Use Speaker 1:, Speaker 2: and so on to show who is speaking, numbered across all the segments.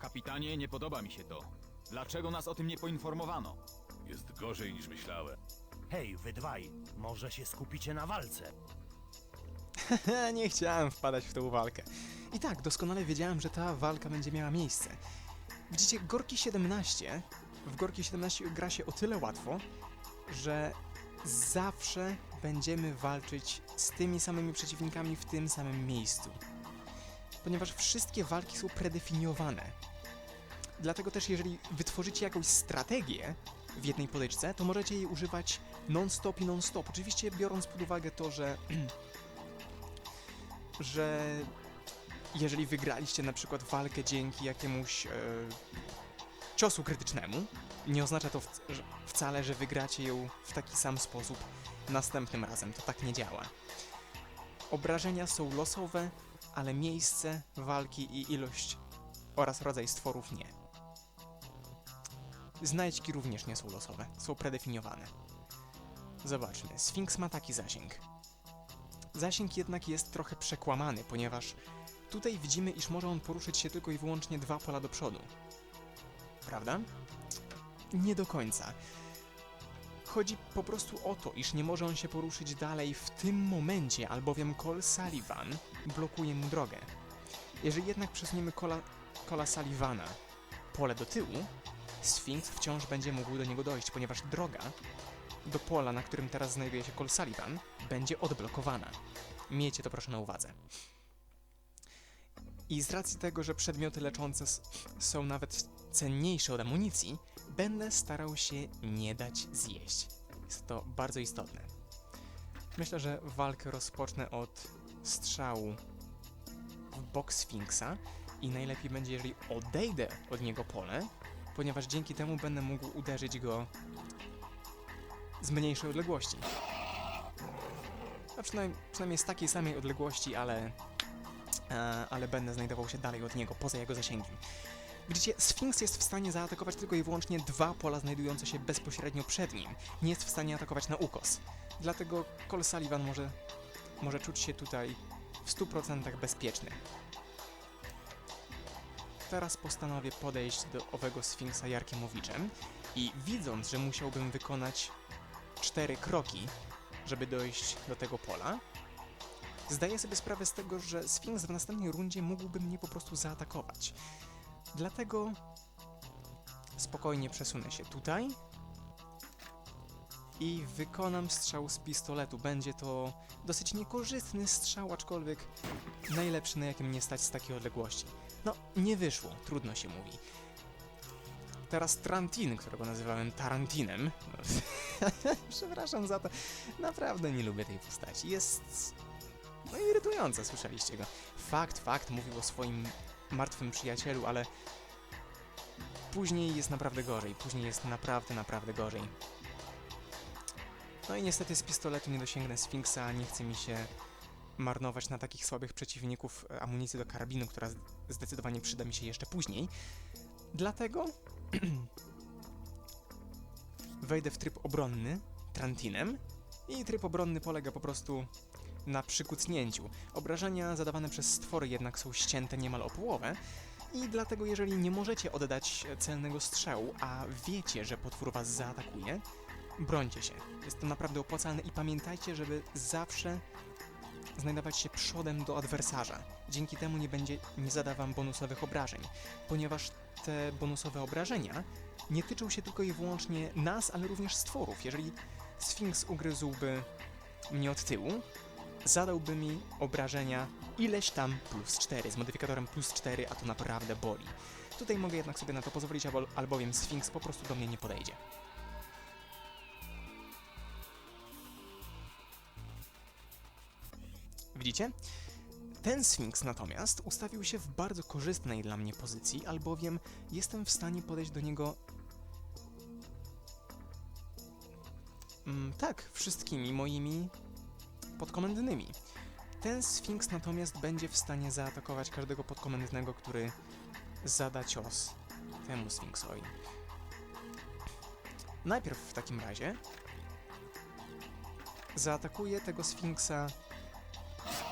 Speaker 1: Kapitanie, nie podoba mi się to. Dlaczego nas o tym nie poinformowano?
Speaker 2: Jest gorzej niż myślałem.
Speaker 3: Hej, wy dwaj, może się skupicie na walce?
Speaker 4: nie chciałem wpadać w tą walkę. I tak, doskonale wiedziałem, że ta walka będzie miała miejsce. Widzicie, Gorki 17, w Gorki 17 gra się o tyle łatwo, że zawsze będziemy walczyć z tymi samymi przeciwnikami w tym samym miejscu. Ponieważ wszystkie walki są predefiniowane. Dlatego też, jeżeli wytworzycie jakąś strategię w jednej podyczce, to możecie jej używać non-stop i non-stop. Oczywiście biorąc pod uwagę to, że że jeżeli wygraliście na przykład walkę dzięki jakiemuś e, ciosu krytycznemu, nie oznacza to wc- że- wcale, że wygracie ją w taki sam sposób następnym razem. To tak nie działa. Obrażenia są losowe, ale miejsce walki i ilość oraz rodzaj stworów nie. Znajdźki również nie są losowe, są predefiniowane. Zobaczmy, Sfinks ma taki zasięg. Zasięg jednak jest trochę przekłamany, ponieważ tutaj widzimy, iż może on poruszyć się tylko i wyłącznie dwa pola do przodu. Prawda? Nie do końca. Chodzi po prostu o to, iż nie może on się poruszyć dalej w tym momencie, albowiem Cole Sullivan blokuje mu drogę. Jeżeli jednak przesuniemy Cola, Cola Sullivana pole do tyłu, Sphinx wciąż będzie mógł do niego dojść, ponieważ droga do pola, na którym teraz znajduje się Cole Sullivan, będzie odblokowana. Miejcie to proszę na uwadze. I z racji tego, że przedmioty leczące są nawet cenniejsze od amunicji, będę starał się nie dać zjeść. Jest to bardzo istotne. Myślę, że walkę rozpocznę od strzału w bok Sfinksa i najlepiej będzie, jeżeli odejdę od niego pole, ponieważ dzięki temu będę mógł uderzyć go z mniejszej odległości. A przynajmniej, przynajmniej z takiej samej odległości, ale, e, ale będę znajdował się dalej od niego, poza jego zasięgiem. Widzicie, Sphinx jest w stanie zaatakować tylko i wyłącznie dwa pola znajdujące się bezpośrednio przed nim. Nie jest w stanie atakować na ukos. Dlatego Cole Sullivan może, może czuć się tutaj w 100% bezpieczny. Teraz postanowię podejść do owego Sfinksa Jarkiemowiczem i widząc, że musiałbym wykonać cztery kroki, żeby dojść do tego pola, zdaję sobie sprawę z tego, że Sphinx w następnej rundzie mógłby mnie po prostu zaatakować. Dlatego spokojnie przesunę się tutaj i wykonam strzał z pistoletu. Będzie to dosyć niekorzystny strzał, aczkolwiek najlepszy, na jakim mnie stać z takiej odległości. No, nie wyszło, trudno się mówi. Teraz Trantin, którego nazywałem Tarantinem. Przepraszam za to. Naprawdę nie lubię tej postaci. Jest. No irytująca, słyszeliście go. Fakt, fakt, mówił o swoim martwym przyjacielu, ale. Później jest naprawdę gorzej. Później jest naprawdę, naprawdę gorzej. No i niestety z pistoletu nie dosięgnę Sfinksa, nie chce mi się marnować na takich słabych przeciwników e, amunicji do karabinu, która zdecydowanie przyda mi się jeszcze później. Dlatego wejdę w tryb obronny Trantinem i tryb obronny polega po prostu na przykucnięciu. Obrażenia zadawane przez stwory jednak są ścięte niemal o połowę i dlatego jeżeli nie możecie oddać celnego strzału, a wiecie, że potwór was zaatakuje, brońcie się. Jest to naprawdę opłacalne i pamiętajcie, żeby zawsze znajdować się przodem do adwersarza. Dzięki temu nie będzie, nie zada bonusowych obrażeń, ponieważ te bonusowe obrażenia nie tyczą się tylko i wyłącznie nas, ale również stworów. Jeżeli Sfinks ugryzłby mnie od tyłu, zadałby mi obrażenia ileś tam plus 4, z modyfikatorem plus 4, a to naprawdę boli. Tutaj mogę jednak sobie na to pozwolić, albo, albowiem Sfinks po prostu do mnie nie podejdzie. Widzicie? Ten Sfinks natomiast ustawił się w bardzo korzystnej dla mnie pozycji, albowiem jestem w stanie podejść do niego. Mm, tak, wszystkimi moimi podkomendnymi. Ten Sfinks natomiast będzie w stanie zaatakować każdego podkomendnego, który zada cios temu Sfinksowi. Najpierw w takim razie zaatakuję tego Sfinksa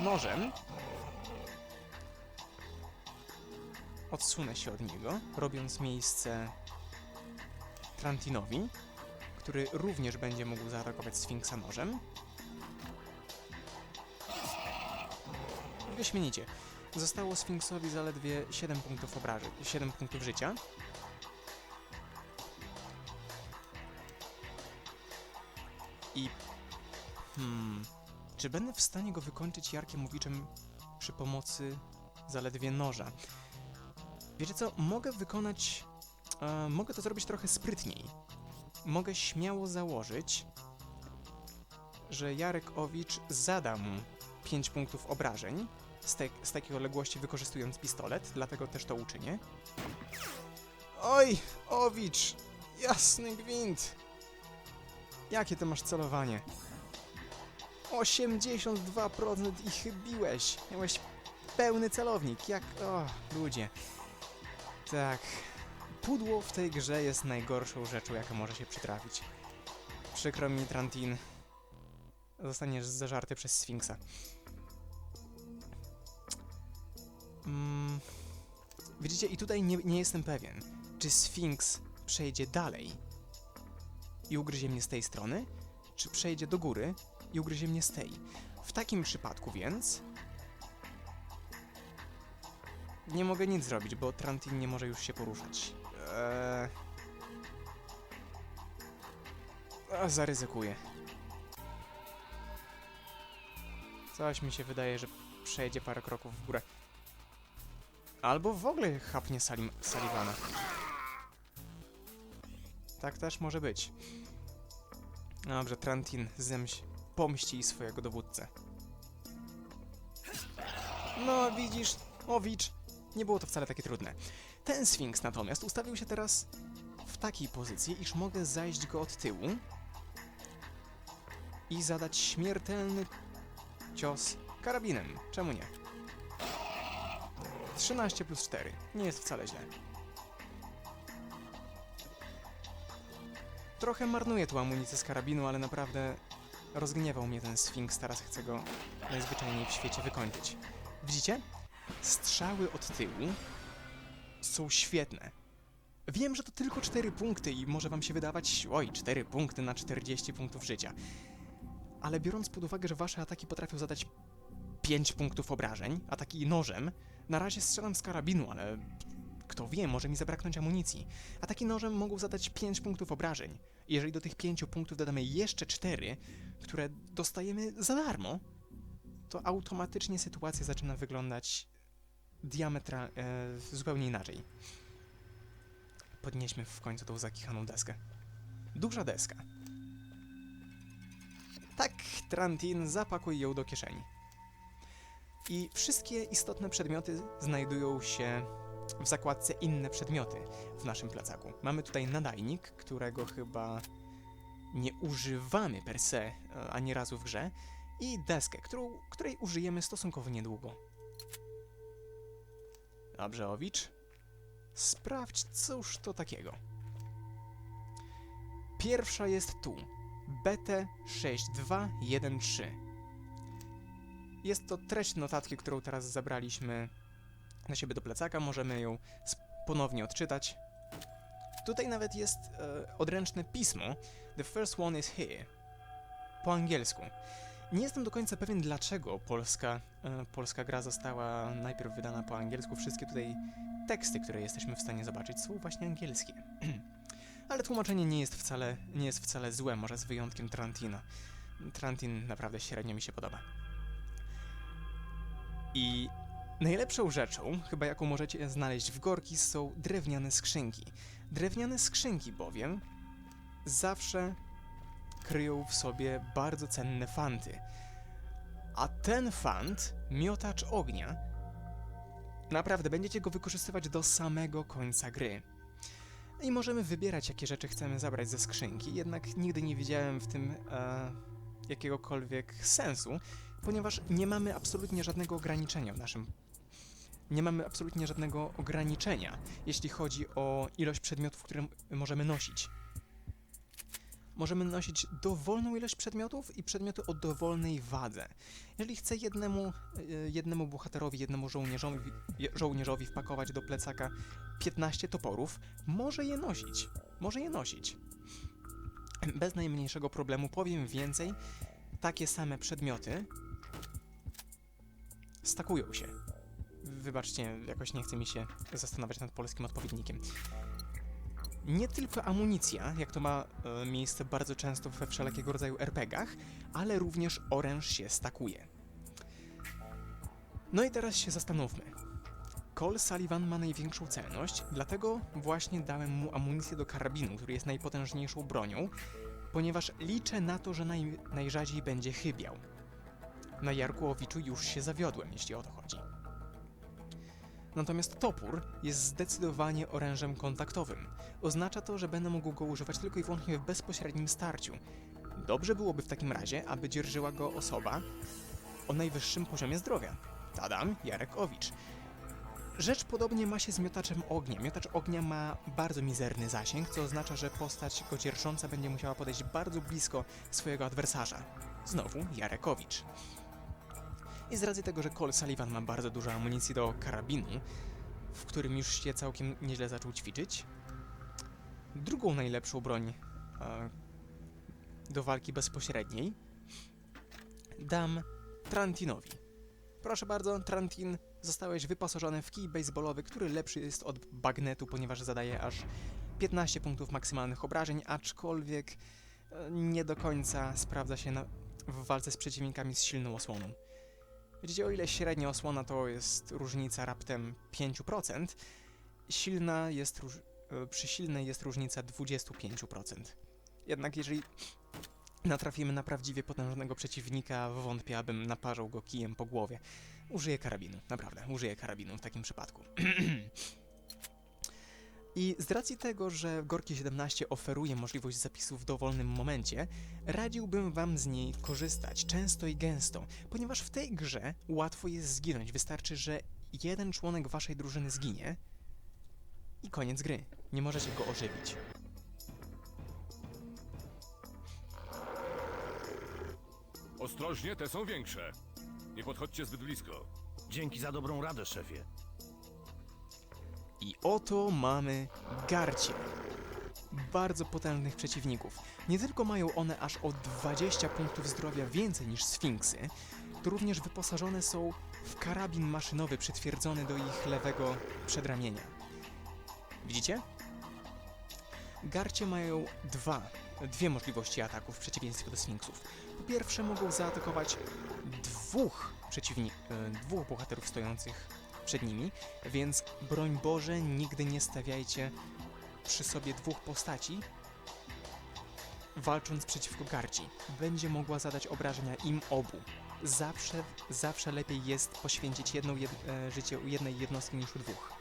Speaker 4: nożem. odsunę się od niego, robiąc miejsce Trantinowi, który również będzie mógł zaatakować Sfinksa nożem. Wyśmienicie. Zostało Sfinksowi zaledwie 7 punktów obrażeń, 7 punktów życia. Czy będę w stanie go wykończyć Jarkiemowiczem przy pomocy zaledwie noża? Wiecie co, mogę wykonać... E, mogę to zrobić trochę sprytniej. Mogę śmiało założyć, że Jarek Owicz zada mu 5 punktów obrażeń z, te, z takiej odległości wykorzystując pistolet, dlatego też to uczynię. Oj, Owicz! Jasny gwint! Jakie ty masz celowanie? 82% i chybiłeś! Miałeś pełny celownik, jak... O, ludzie. Tak. Pudło w tej grze jest najgorszą rzeczą, jaka może się przytrafić. Przykro mi, Trantin. Zostaniesz zażarty przez Sfinksa. Mm, widzicie, i tutaj nie, nie jestem pewien, czy Sfinks przejdzie dalej i ugryzie mnie z tej strony, czy przejdzie do góry i ugryzie mnie z tej. W takim przypadku więc... Nie mogę nic zrobić, bo Trantin nie może już się poruszać. Eee... A, zaryzykuję. Coś mi się wydaje, że przejdzie parę kroków w górę. Albo w ogóle chapnie Salim Sullivana. Tak też może być. Dobrze, Trantin zemś pomści swojego dowódcę. No, widzisz, Owicz, nie było to wcale takie trudne. Ten Sfinks natomiast ustawił się teraz w takiej pozycji, iż mogę zajść go od tyłu i zadać śmiertelny cios karabinem. Czemu nie? 13 plus 4. Nie jest wcale źle. Trochę marnuję tu amunicję z karabinu, ale naprawdę rozgniewał mnie ten Sfinks, teraz chcę go najzwyczajniej w świecie wykończyć. Widzicie? Strzały od tyłu są świetne. Wiem, że to tylko 4 punkty i może wam się wydawać, oj, 4 punkty na 40 punktów życia. Ale biorąc pod uwagę, że wasze ataki potrafią zadać 5 punktów obrażeń, ataki nożem, na razie strzelam z karabinu, ale kto wie, może mi zabraknąć amunicji. Ataki nożem mogą zadać 5 punktów obrażeń. Jeżeli do tych 5 punktów dodamy jeszcze 4, które dostajemy za darmo, to automatycznie sytuacja zaczyna wyglądać diametra e, zupełnie inaczej. Podnieśmy w końcu tą zakichaną deskę. Duża deska. Tak, Trantin, zapakuj ją do kieszeni. I wszystkie istotne przedmioty znajdują się w zakładce inne przedmioty w naszym plecaku. Mamy tutaj nadajnik, którego chyba nie używamy per se e, ani razu w grze, i deskę, którą, której użyjemy stosunkowo niedługo. Dobrze, Owicz. Sprawdź, cóż to takiego. Pierwsza jest tu. BT6213. Jest to treść notatki, którą teraz zabraliśmy na siebie do plecaka. Możemy ją ponownie odczytać. Tutaj nawet jest e, odręczne pismo. The first one is here. Po angielsku. Nie jestem do końca pewien, dlaczego polska, e, polska gra została najpierw wydana po angielsku. Wszystkie tutaj teksty, które jesteśmy w stanie zobaczyć, są właśnie angielskie. Ale tłumaczenie nie jest wcale, nie jest wcale złe, może z wyjątkiem Trantina. Trantin naprawdę średnio mi się podoba. I najlepszą rzeczą, chyba jaką możecie znaleźć w Gorki, są drewniane skrzynki. Drewniane skrzynki bowiem zawsze kryją w sobie bardzo cenne fanty. A ten fant, miotacz ognia, naprawdę będziecie go wykorzystywać do samego końca gry. I możemy wybierać, jakie rzeczy chcemy zabrać ze skrzynki, jednak nigdy nie widziałem w tym e, jakiegokolwiek sensu, ponieważ nie mamy absolutnie żadnego ograniczenia w naszym. Nie mamy absolutnie żadnego ograniczenia, jeśli chodzi o ilość przedmiotów, które możemy nosić. możemy nosić dowolną ilość przedmiotów i przedmioty o dowolnej wadze. Jeżeli chcę jednemu, e, jednemu bohaterowi, jednemu żołnierzowi, żołnierzowi wpakować do plecaka 15 toporów, może je nosić. Może je nosić. Bez najmniejszego problemu powiem więcej, takie same przedmioty stakują się. Wybaczcie, jakoś nie chce mi się zastanawiać nad polskim odpowiednikiem. Nie tylko amunicja, jak to ma e, miejsce bardzo często we wszelkiego rodzaju RPGach, ale również oręż się stakuje. No i teraz się zastanówmy. Cole Sullivan ma największą celność, dlatego właśnie dałem mu amunicję do karabinu, który jest najpotężniejszą bronią, ponieważ liczę na to, że naj, najrzadziej będzie chybiał. Na Jarkułowiczu już się zawiodłem, jeśli o to chodzi. Natomiast topór jest zdecydowanie orężem kontaktowym. Oznacza to, że będę mógł go używać tylko i wyłącznie w bezpośrednim starciu. Dobrze byłoby w takim razie, aby dzierżyła go osoba o najwyższym poziomie zdrowia. Tadam, Jarek Owicz. Rzecz podobnie ma się z miotaczem ognia. Miotacz ognia ma bardzo mizerny zasięg, co oznacza, że postać go dzierżąca będzie musiała podejść bardzo blisko swojego adwersarza. Znowu Jarekowicz. I z racji tego, że Cole Sullivan ma bardzo dużo amunicji do karabinu, w którym już się całkiem nieźle zaczął ćwiczyć, drugą najlepszą broń e, do walki bezpośredniej dam Trantinowi. Proszę bardzo, Trantin, zostałeś wyposażony w kij baseballowy, który lepszy jest od bagnetu, ponieważ zadaje aż 15 punktów maksymalnych obrażeń, aczkolwiek e, nie do końca sprawdza się na, w walce z przeciwnikami z silną osłoną. Widzicie, o ile średnia osłona to jest różnica raptem 5%, silna jest róż... e, przy silnej jest różnica 25%. Jednak jeżeli natrafimy na prawdziwie potężnego przeciwnika, wątpię, abym naparzał go kijem po głowie. Użyję karabinu, naprawdę, użyję karabinu w takim przypadku. I z racji tego, że Gorki 17 oferuje możliwość zapisu w dowolnym momencie, radziłbym wam z niej korzystać często i gęsto, ponieważ w tej grze łatwo jest zginąć. Wystarczy, że jeden członek waszej drużyny zginie i koniec gry. Nie możecie go ożywić.
Speaker 2: Ostrożnie, te są większe. Nie podchodźcie zbyt blisko.
Speaker 3: Dzięki za dobrą radę, szefie.
Speaker 4: I oto mamy Garcie. Bardzo potężnych przeciwników. Nie tylko mają one aż o 20 punktów zdrowia więcej niż Sfinksy, to również wyposażone są w karabin maszynowy przytwierdzony do ich lewego przedramienia. Widzicie? Garcie mają dwa, dwie możliwości ataku w przeciwieństwie do Sfinksów. Po pierwsze mogą zaatakować dwóch przeciwni- e, dwóch bohaterów stojących przed nimi, więc broń Boże, nigdy nie stawiajcie przy sobie dwóch postaci, walcząc przeciwko Garci. Będzie mogła zadać obrażenia im obu. Zawsze, zawsze lepiej jest poświęcić jedną jed e, życie u jednej jednostki niż u dwóch.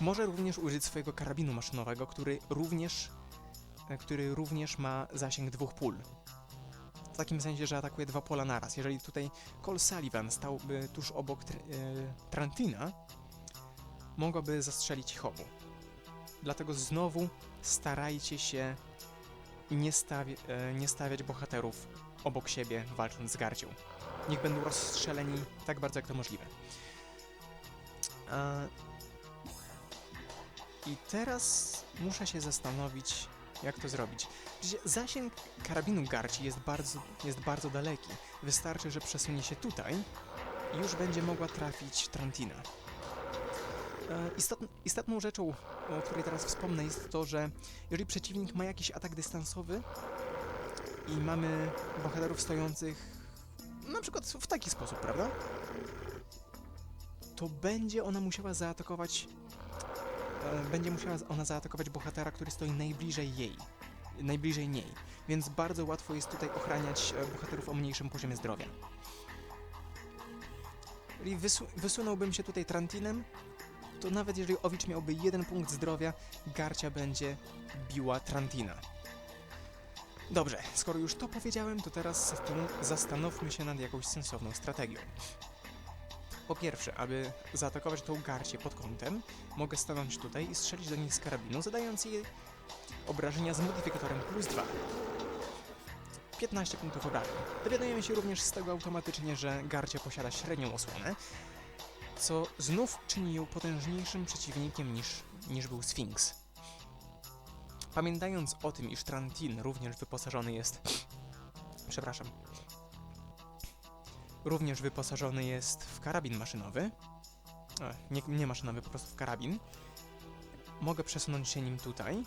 Speaker 4: Może również użyć swojego karabinu maszynowego, który również, e, który również ma zasięg dwóch pól. Takim sensie, że atakuje dwa pola naraz. Jeżeli tutaj Cole Sullivan stałby tuż obok tr- e, Trantina, mogłaby zastrzelić ich obu. Dlatego znowu starajcie się nie, stawi- e, nie stawiać bohaterów obok siebie, walcząc z garcią. Niech będą rozstrzeleni tak bardzo, jak to możliwe. I teraz muszę się zastanowić, jak to zrobić. Zasięg karabinu garci jest bardzo, jest bardzo daleki. Wystarczy, że przesunie się tutaj i już będzie mogła trafić Trantina. E, Istotn istotną rzeczą, o której teraz wspomnę, jest to, że jeżeli przeciwnik ma jakiś atak dystansowy i mamy bohaterów stojących na przykład w taki sposób, prawda? To będzie ona musiała zaatakować. E, będzie musiała ona zaatakować bohatera, który stoi najbliżej jej. Najbliżej niej. Więc bardzo łatwo jest tutaj ochraniać e, bohaterów o mniejszym poziomie zdrowia. Jeżeli wysu wysunąłbym się tutaj Trantinem, to nawet jeżeli Owicz miałby jeden punkt zdrowia, Garcia będzie biła Trantina. Dobrze, skoro już to powiedziałem, to teraz zastan- zastanówmy się nad jakąś sensowną strategią. Po pierwsze, aby zaatakować tą Garcię pod kątem, mogę stanąć tutaj i strzelić do niej z karabinu, zadając jej obrażenia z modyfikatorem plus 2. 15 punktów obrażeń. Dowiadujemy się również z tego automatycznie, że Garcia posiada średnią osłonę, co znów czyni ją potężniejszym przeciwnikiem niż, niż był Sphinx. Pamiętając o tym, iż Trantin również wyposażony jest. Przepraszam. Również wyposażony jest w karabin maszynowy. E, nie, nie maszynowy, po prostu w karabin. Mogę przesunąć się nim tutaj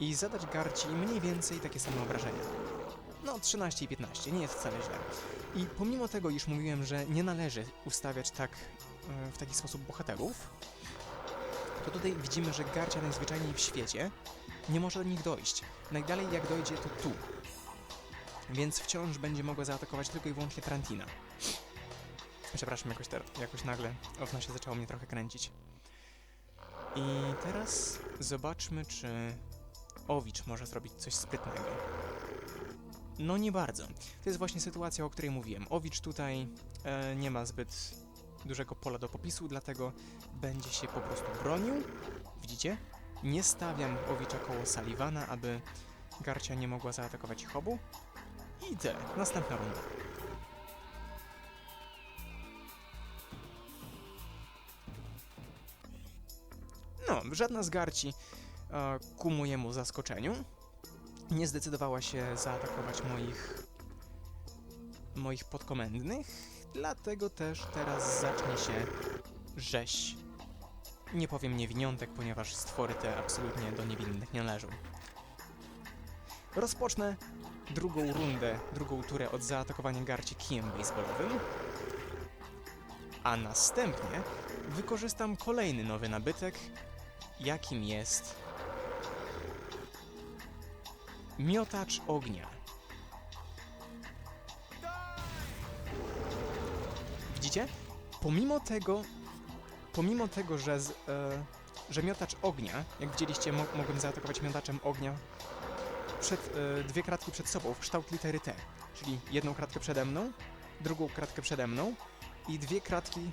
Speaker 4: i zadać Garci mniej więcej takie same obrażenia. No, 13 i 15, nie jest wcale źle. I pomimo tego, iż mówiłem, że nie należy ustawiać tak e, w taki sposób bohaterów, to tutaj widzimy, że Garcia najzwyczajniej w świecie nie może do nich dojść. Najdalej jak dojdzie to tu. Więc wciąż będzie mogła zaatakować tylko i wyłącznie Trantina. Przepraszam, jakoś, ter- jakoś nagle się zaczęło mnie trochę kręcić. I teraz zobaczmy, czy Owicz może zrobić coś sprytnego. No nie bardzo. To jest właśnie sytuacja, o której mówiłem. Owicz tutaj e, nie ma zbyt dużego pola do popisu, dlatego będzie się po prostu bronił. Widzicie? Nie stawiam Owicza koło Sullivana, aby Garcia nie mogła zaatakować ich obu. I tyle. Następna runda. No, żadna z Garci ku mojemu zaskoczeniu nie zdecydowała się zaatakować moich moich podkomendnych, dlatego też teraz zacznie się rzeź. Nie powiem niewiniątek, ponieważ stwory te absolutnie do niewinnych nie należą. Rozpocznę drugą rundę, drugą turę od zaatakowania garci kijem baseballowym, a następnie wykorzystam kolejny nowy nabytek, jakim jest miotacz ognia. Widzicie? Pomimo tego, pomimo tego, że, z, e, że miotacz ognia, jak widzieliście, mo mogłem zaatakować miotaczem ognia przed, e, dwie kratki przed sobą w kształt litery T, czyli jedną kratkę przede mną, drugą kratkę przede mną i dwie kratki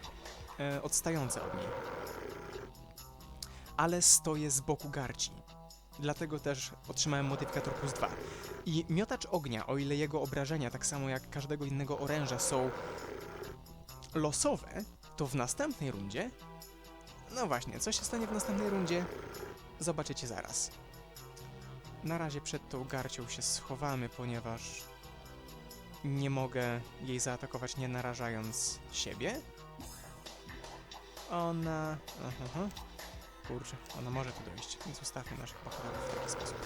Speaker 4: e, odstające od niej. Ale stoję z boku garci. Dlatego też otrzymałem modyfikator plus 2. I miotacz ognia, o ile jego obrażenia, tak samo jak każdego innego oręża, są losowe, to w następnej rundzie. No właśnie, co się stanie w następnej rundzie? Zobaczycie zaraz. Na razie przed tą garcią się schowamy, ponieważ nie mogę jej zaatakować nie narażając siebie. Ona... Aha. Kurczę, ona może tu dojść, więc ustawmy naszych bohaterów w taki sposób.